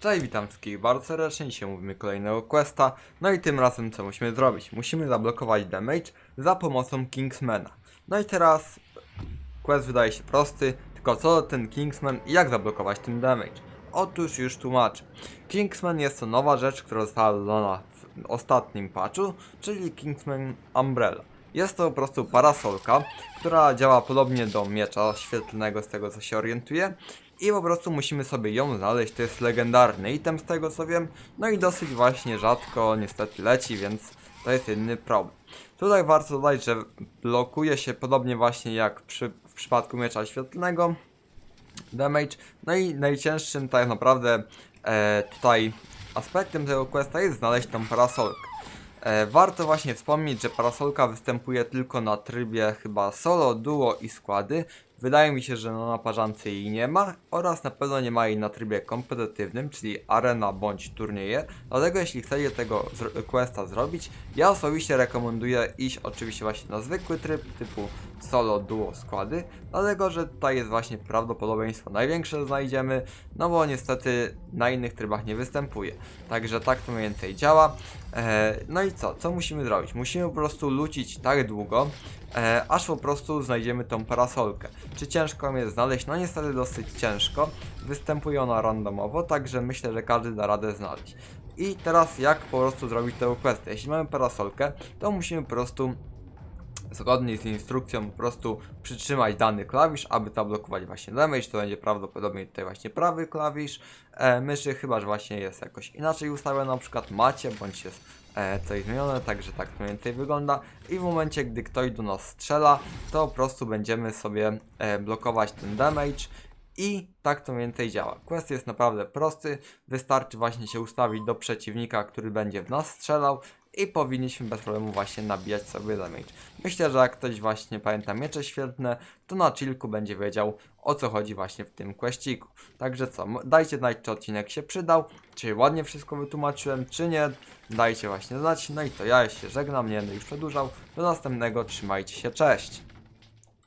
Cześć, witam wszystkich bardzo serdecznie, dzisiaj mówimy kolejnego questa, no i tym razem co musimy zrobić? Musimy zablokować damage za pomocą Kingsmana. No i teraz quest wydaje się prosty, tylko co ten Kingsman i jak zablokować ten damage? Otóż już tłumaczę. Kingsman jest to nowa rzecz, która została dodana w ostatnim patchu, czyli Kingsman Umbrella. Jest to po prostu parasolka, która działa podobnie do miecza świetlnego z tego co się orientuję i po prostu musimy sobie ją znaleźć, to jest legendarny item z tego co wiem, no i dosyć właśnie rzadko niestety leci, więc to jest jedyny problem. Tutaj warto dodać, że blokuje się podobnie właśnie jak przy, w przypadku miecza świetlnego, damage. No i najcięższym tak naprawdę e, tutaj aspektem tego questa jest znaleźć tą parasolkę. E, warto właśnie wspomnieć, że parasolka występuje tylko na trybie chyba solo, duo i składy. Wydaje mi się, że na naparzance jej nie ma oraz na pewno nie ma jej na trybie kompetytywnym, czyli arena bądź turnieje. Dlatego jeśli chcecie tego questa zrobić, ja osobiście rekomenduję iść oczywiście właśnie na zwykły tryb typu solo, duo, składy. Dlatego, że tutaj jest właśnie prawdopodobieństwo największe znajdziemy, no bo niestety na innych trybach nie występuje. Także tak to mniej więcej działa. E, no i co? Co musimy zrobić? Musimy po prostu lucić tak długo, e, aż po prostu znajdziemy tą parasolkę. Czy ciężko jest znaleźć? No niestety dosyć ciężko. Występuje ona randomowo, także myślę, że każdy da radę znaleźć. I teraz jak po prostu zrobić tę questę? Jeśli mamy parasolkę, to musimy po prostu zgodnie z instrukcją po prostu przytrzymać dany klawisz, aby zablokować właśnie damage, to będzie prawdopodobnie tutaj właśnie prawy klawisz. E, myszy, chyba że właśnie jest jakoś inaczej ustawione, na przykład macie, bądź jest e, coś zmienione, także tak mniej więcej wygląda. I w momencie, gdy ktoś do nas strzela, to po prostu będziemy sobie e, blokować ten damage i tak to mniej więcej działa. Quest jest naprawdę prosty, wystarczy właśnie się ustawić do przeciwnika, który będzie w nas strzelał i powinniśmy bez problemu właśnie nabijać sobie damage. Myślę, że jak ktoś właśnie pamięta miecze świetne, to na chillku będzie wiedział o co chodzi właśnie w tym questiku. Także co, dajcie znać czy odcinek się przydał, czy ładnie wszystko wytłumaczyłem, czy nie, dajcie właśnie znać. No i to ja się żegnam, nie będę już przedłużał. Do następnego, trzymajcie się, cześć!